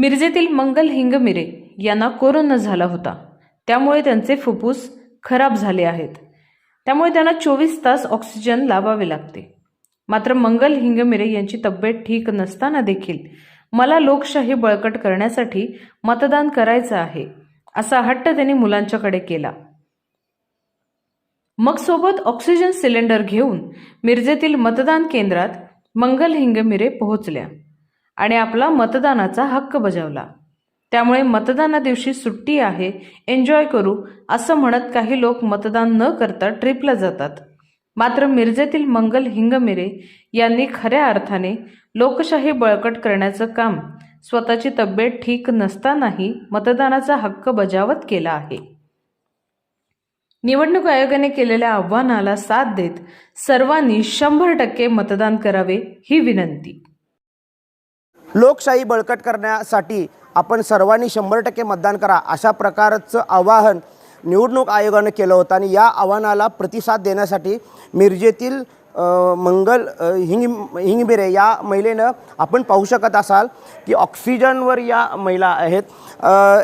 मिरजेतील मंगल हिंगमिरे यांना कोरोना झाला होता. त्यामुळे त्यांचे फुफ्फुस खराब झाले आहेत. त्यामुळे त्यांना चोवीस तास ऑक्सिजन लावावे लागते. मात्र मंगल हिंगमिरे यांची तब्येत ठीक नसताना देखील मला लोकशाही बळकट करण्यासाठी मतदान करायचं आहे असा हट्ट त्यांनी मुलांच्याकडे केला. मग सोबत ऑक्सिजन सिलेंडर घेऊन मिरजेतील मतदान केंद्रात मंगल हिंगमिरे पोहोचल्या. आणि आपला मतदानाचा हक्क बजावला. त्यामुळे मतदाना दिवशी सुट्टी आहे एन्जॉय करू असं म्हणत काही लोक मतदान न करता ट्रिपला जातात. मात्र मिरजेतील मंगल हिंगमिरे यांनी खऱ्या अर्थाने लोकशाही बळकट करण्याचं काम स्वतःची तब्येत ठीक नसतानाही मतदानाचा हक्क बजावत केला आहे. निवडणूक आयोगाने केलेल्या आव्हानाला साथ देत सर्वांनी शंभर टक्के मतदान करावे ही विनंती. लोकशाही बळकट करण्यासाठी आपण सर्वांनी शंभर टक्के मतदान करा अशा प्रकारचं आवाहन निवडणूक आयोगानं केलं होतं. आणि या आव्हानाला प्रतिसाद देण्यासाठी मिरजेतील मंगल हिंग हिंगबिरे या महिलेनं आपण पाहू शकत असाल की ऑक्सिजनवर या महिला आहेत.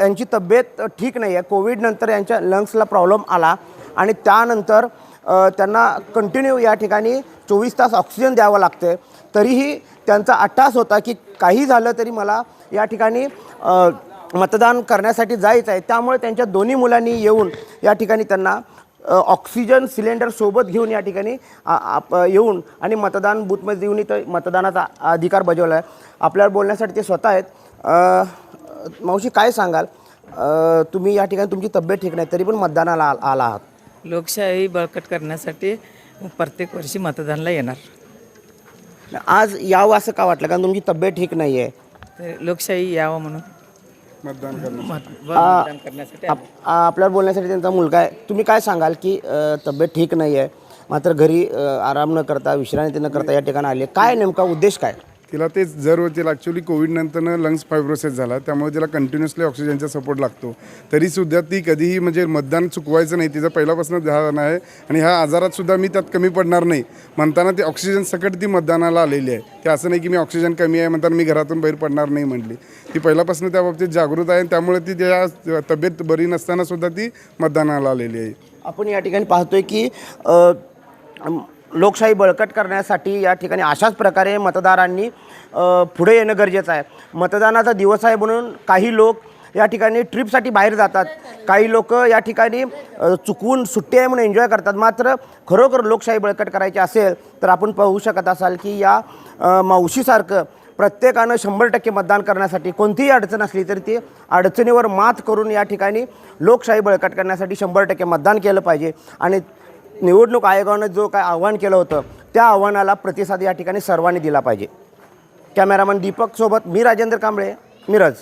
यांची तब्येत ठीक नाही आहे कोविडनंतर यांच्या लंग्सला प्रॉब्लेम आला. आणि त्यानंतर त्यांना कंटिन्यू या ठिकाणी चोवीस तास ऑक्सिजन द्यावं लागते तरीही त्यांचा अट्टास होता की काही झालं तरी मला या ठिकाणी मतदान करण्यासाठी जायचं आहे. त्यामुळे त्यांच्या दोन्ही मुलांनी येऊन या ठिकाणी त्यांना ऑक्सिजन सिलेंडर सोबत घेऊन या ठिकाणी आप येऊन आणि मतदान बूथमध्ये येऊन इथं मतदानाचा अधिकार बजावला आहे. आपल्याला बोलण्यासाठी ते स्वतः आहेत. मावशी काय सांगाल? तुम्ही या ठिकाणी तुमची तब्येत ठीक नाही तरी पण मतदानाला आ- आला आहात. लोकशाही बळकट करण्यासाठी प्रत्येक वर्षी मतदानला येणार. आज यावं असं का वाटलं? कारण तुमची तब्येत ठीक नाही आहे तर लोकशाही यावं म्हणून. मतदान करणं मत- मतदान करण्यासाठी आपल्याला बोलण्यासाठी त्यांचा मुलगा आहे. तुम्ही काय सांगाल की तब्येत ठीक नाही आहे मात्र घरी आराम न करता विश्रांती न करता या ठिकाणी आले. काय नेमका उद्देश काय? तिला तेच जर तिला ॲक्च्युली कोविडनंतरनं लंग्स फायब्रोसिस झाला त्यामुळे तिला कंटिन्युअसली ऑक्सिजनचा सपोर्ट लागतो. तरीसुद्धा ती कधीही म्हणजे मतदान चुकवायचं नाही तिचा पहिल्यापासून ध्यान आहे. आणि ह्या आजारात सुद्धा मी त्यात कमी पडणार नाही. म्हणताना ती ऑक्सिजन सकट ती मतदानाला आलेली आहे. ते असं नाही की मी ऑक्सिजन कमी आहे म्हणताना मी घरातून बाहेर पडणार नाही म्हटली. ती पहिल्यापासून त्या बाबतीत जागृत आहे त्यामुळे ती त्या तब्येत बरी नसताना सुद्धा ती मतदानाला आलेली आहे. आपण या ठिकाणी पाहतोय की लोकशाही बळकट करण्यासाठी या ठिकाणी अशाच प्रकारे मतदारांनी पुढे येणं गरजेचं आहे. मतदानाचा दिवस आहे म्हणून काही लोक या ठिकाणी ट्रिपसाठी बाहेर जातात. काही लोक या ठिकाणी चुकवून सुट्टी आहे म्हणून एन्जॉय करतात. मात्र खरोखर लोकशाही बळकट करायची असेल तर आपण पाहू शकत असाल की या मावशीसारखं प्रत्येकानं शंभर टक्के मतदान करण्यासाठी कोणतीही अडचण असली तरी ती अडचणीवर मात करून या ठिकाणी लोकशाही बळकट करण्यासाठी शंभर टक्के मतदान केलं पाहिजे. आणि निवडणूक आयोगानं जो काय आव्हान केलं होतं त्या आव्हानाला प्रतिसाद या ठिकाणी सर्वांनी दिला पाहिजे. कॅमेरामन दीपकसोबत मी राजेंद्र कांबळे मिरज.